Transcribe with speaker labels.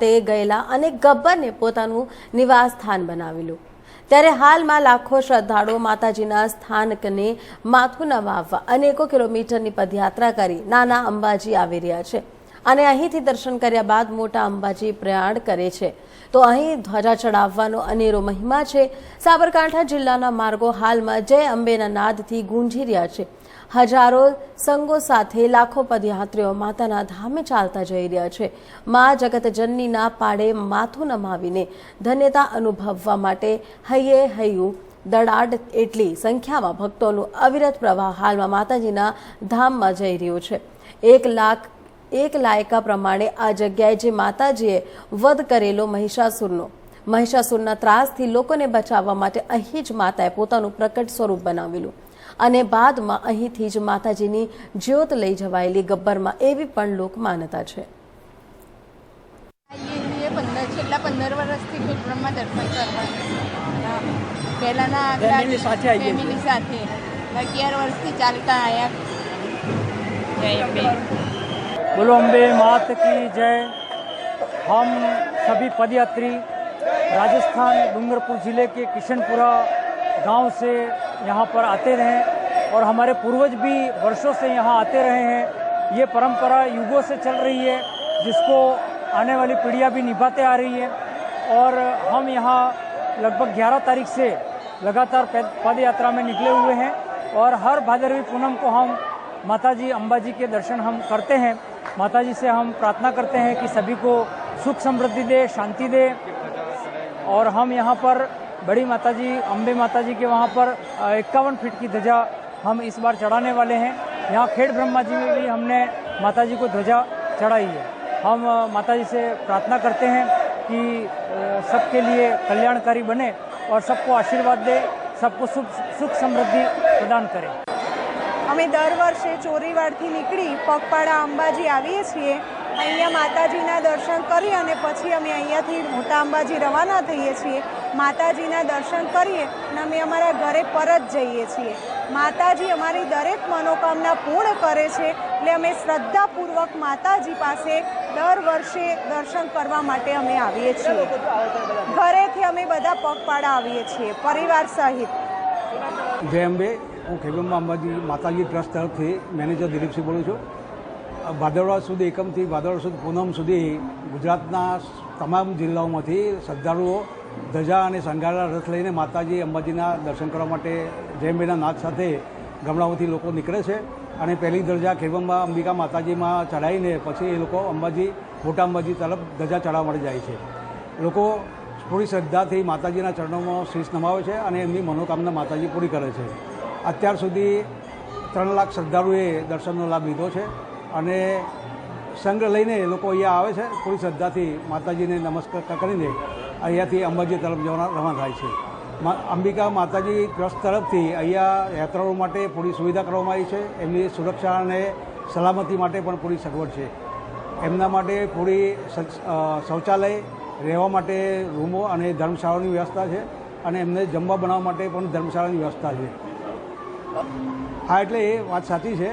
Speaker 1: ખાતે ગયેલા અને ગબ્બરને પોતાનું નિવાસ સ્થાન બનાવેલું. ત્યારે હાલમાં લાખો શ્રદ્ધાળુઓ માતાજીના સ્થાનકને માથું નવાવવા અનેકો કિલોમીટરની પદયાત્રા કરી નાના અંબાજી આવી રહ્યા છે. અને અહીંથી દર્શન કર્યા બાદ મોટા અંબાજી પ્રયાણ કરે છે. તો અહીં ધ્વજા ચડાવવાનો અનેરો મહિમા છે. સાબરકાંઠા જિલ્લાના માર્ગો હાલમાં જય અંબેના નાદથી ગુંજી રહ્યા છે. હજારો સંગો સાથે લાખો પદયાત્રીઓ માતાના ધામે ચાલતા જઈ રહ્યા છે. મા જગતજનનીના પાડે માથું નમાવીને ધન્યતા અનુભવવા માટે હૈયે હૈયું દડાડ એટલી સંખ્યામાં ભક્તોનું અવિરત પ્રવાહ હાલમાં માતાજીના ધામમાં જઈ રહ્યો છે. એક લાખ એક લાયકા પ્રમાણે આ જગ્યાએ જે માતાજીએ વધ કરેલો મહિષાસુરનો. મહિષાસુરના ત્રાસથી લોકોને બચાવવા માટે અહીં જ માતાએ પોતાનું પ્રકટ સ્વરૂપ બનાવેલું. અને બાદમાં અહીંથી જ માતાજીની જ્યોત લઈ જવાયેલી ગબ્બરમાં એવી પણ લોક માન્યતા છે
Speaker 2: છેલ્લા પંદર વર્ષથી ગુરુબ્રહ્મા દર્શન કરવા પહેલાંના આગલા
Speaker 3: સાથે
Speaker 2: ફેમિલી સાથે. અગિયાર વર્ષથી ચાલતા આવ્યા જય અંબે
Speaker 3: बोलो अम्बे मात की जय। हम सभी पदयात्री राजस्थान डूंगरपुर ज़िले के किशनपुरा गाँव से यहाँ पर आते रहे और हमारे पूर्वज भी वर्षों से यहाँ आते रहे हैं। ये परंपरा युगों से चल रही है, जिसको आने वाली पीढ़ियाँ भी निभाते आ रही है। और हम यहाँ लगभग 11 तारीख से लगातार पद यात्रा में निकले हुए हैं और हर भादरवी पूनम को हम माता जी अम्बा जी के दर्शन हम करते हैं। माता जी से हम प्रार्थना करते हैं कि सभी को सुख समृद्धि दे, शांति दे। और हम यहाँ पर बड़ी माता जी अम्बे माता जी के वहाँ पर इक्यावन फीट की ध्वजा हम इस बार चढ़ाने वाले हैं। यहाँ खेड़ ब्रह्मा जी में भी हमने माता जी को ध्वजा चढ़ाई है। हम माता जी से प्रार्थना करते हैं कि सबके लिए कल्याणकारी बने और सबको आशीर्वाद दे, सबको सुख सुख समृद्धि प्रदान करे।
Speaker 4: અમે દર વર્ષે ચોરીવાડથી નીકળી પગપાળા અંબાજી આવીએ છીએ. અહીંયા માતાજીના દર્શન કરી અને પછી અમે અહીંયાથી મોટા અંબાજી રવાના થઈએ છીએ. માતાજીના દર્શન કરીએ અને અમે અમારા ઘરે પરત જઈએ છીએ. માતાજી અમારી દરેક મનોકામના પૂર્ણ કરે છે એટલે અમે શ્રદ્ધાપૂર્વક માતાજી પાસે દર વર્ષે દર્શન કરવા માટે અમે આવીએ છીએ. ઘરેથી અમે બધા પગપાળા આવીએ છીએ, પરિવાર સહિત.
Speaker 5: જય અંબે. હું ખેડૂતમાં અંબાજી માતાજી ટ્રસ્ટ તરફથી મેનેજર દિલીપસિંહ બોલું છું. ભાદરવા સુધી એકમથી ભાદરવા સુધી પૂનમ સુધી ગુજરાતના તમામ જિલ્લાઓમાંથી શ્રદ્ધાળુઓ, ધજા અને સંઘારા રથ લઈને માતાજી, અંબાજીના દર્શન કરવા માટે જય અંબેના નાથ સાથે ગામડાઓથી લોકો નીકળે છે અને પહેલી દરજા ખેબમમાં અંબિકા માતાજીમાં ચડાવીને પછી એ લોકો અંબાજી, મોટા અંબાજી તરફ ધજા ચડાવવા માટે જાય છે. લોકો પૂરી શ્રદ્ધાથી માતાજીના ચરણોમાં શીશ નમાવે છે અને એમની મનોકામના માતાજી પૂરી કરે છે. અત્યાર સુધી ત્રણ લાખ શ્રદ્ધાળુએ દર્શનનો લાભ લીધો છે અને સંઘ લઈને લોકો અહીંયા આવે છે. પૂરી શ્રદ્ધાથી માતાજીને નમસ્કાર કરીને અહીંયાથી અંબાજી તરફ જવાના રવાના થાય છે. અંબિકા માતાજી ટ્રસ્ટ તરફથી અહીંયા યાત્રાળુઓ માટે પૂરી સુવિધા કરવામાં આવી છે. એમની સુરક્ષા અને સલામતી માટે પણ પૂરી સગવડ છે. એમના માટે પૂરી શૌચાલય, રહેવા માટે રૂમો અને ધર્મશાળાની વ્યવસ્થા છે અને એમને જમવા બનાવવા માટે પણ ધર્મશાળાની વ્યવસ્થા છે. હા એટલે એ વાત સાચી છે.